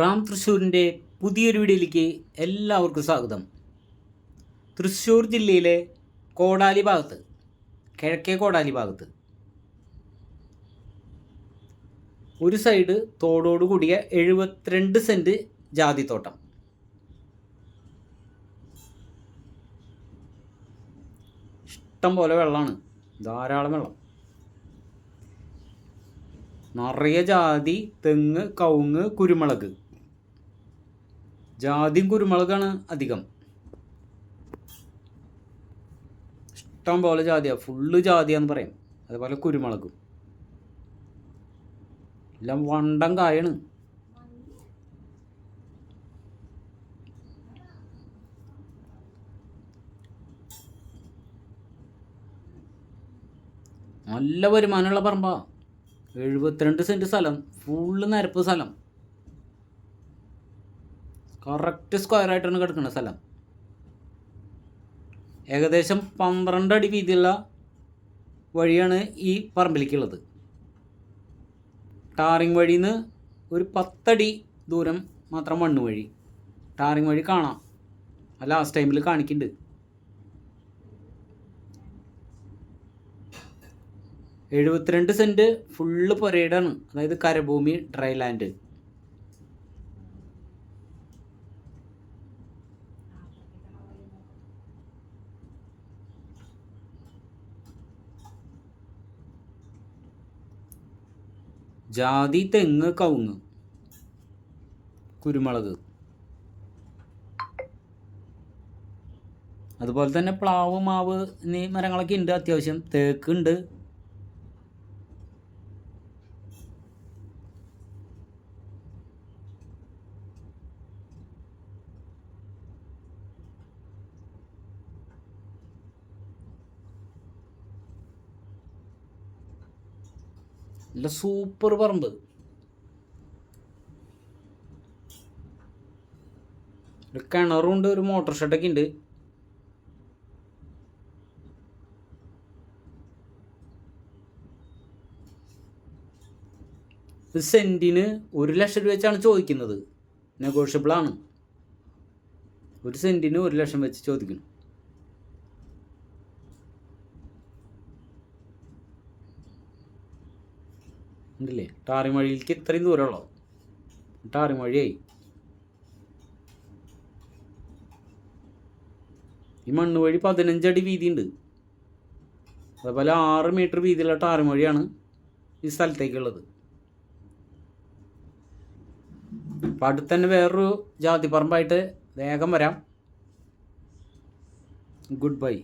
റാം തൃശ്ശൂരിന്റെ പുതിയൊരു വീഡിയോയിലേക്ക് എല്ലാവർക്കും സ്വാഗതം. തൃശ്ശൂർ ജില്ലയിലെ കോടാലി ഭാഗത്ത് കിഴക്കേ കോടാലി ഭാഗത്ത് ഒരു സൈഡ് തോടോട് കൂടിയ എഴുപത്തിരണ്ട് സെന്റ് ജാതിത്തോട്ടം ഇഷ്ടം പോലെ വെള്ളമാണ്. ധാരാളം വെള്ളം. നിറയെ ജാതി തെങ്ങ് കവുങ്ങ് കുരുമുളക്. ജാതിയും കുരുമുളകാണ് അധികം. ഇഷ്ടം പോലെ ജാതിയാ. ഫുള്ള് ജാതിയാന്ന് പറയും. അതുപോലെ കുരുമുളകും. എല്ലാം വണ്ടം കായാണ്. നല്ല വരുമാനമുള്ള പറമ്പാ. എഴുപത്തിരണ്ട് സെന്റ് സ്ഥലം ഫുള്ള് നിരപ്പ് സ്ഥലം. കറക്റ്റ് സ്ക്വയർ ആയിട്ടാണ് കിടക്കുന്ന സ്ഥലം. ഏകദേശം പന്ത്രണ്ട് അടി വീതിയുള്ള വഴിയാണ് ഈ പറമ്പിലേക്കുള്ളത്. ടാറിങ് വഴിയിൽ നിന്ന് ഒരു പത്തടി ദൂരം മാത്രം മണ്ണ് വഴി ടാറിങ് വഴി കാണാം. ആ ലാസ്റ്റ് ടൈമിൽ കാണിക്കുന്നുണ്ട് എഴുപത്തിരണ്ട് സെന്റ് ഫുള്ള് പുരയിടാണ്. അതായത് കരഭൂമി ഡ്രൈ ലാൻഡ് ജാതി തെങ്ങ് കവുങ്ങ്. കുരുമുളക്. അതുപോലെ തന്നെ പ്ലാവ് മാവ് എന്നീ മരങ്ങളൊക്കെ ഉണ്ട്. അത്യാവശ്യം തേക്ക് നല്ല സൂപ്പർ പറമ്പ്. ഒരു കിണറുണ്ട് ഒരു മോട്ടോർ ഷെഡൊക്കെ ഉണ്ട്. സെന്റിന് ഒരു ലക്ഷം രൂപ വെച്ചാണ് ചോദിക്കുന്നത്. നെഗോഷ്യബിൾ ആണ്. ഒരു സെന്റിന് ഒരു ലക്ഷം വെച്ച് ചോദിക്കുന്നു. ഉണ്ടല്ലേ? ടാറിങ് വഴിയിലേക്ക് ഇത്രയും ദൂരമുള്ളൂ ടാറിമഴിയായി. ഈ മണ്ണ് വഴി പതിനഞ്ചടി വീതിയുണ്ട്. അതേപോലെ ആറ് മീറ്റർ വീതിയുള്ള ടാറിമഴിയാണ് ഈ സ്ഥലത്തേക്കുള്ളത്. അപ്പം അടുത്ത് തന്നെ വേറൊരു ജാതിപ്പറമ്പായിട്ട് വേഗം വരാം. Good bye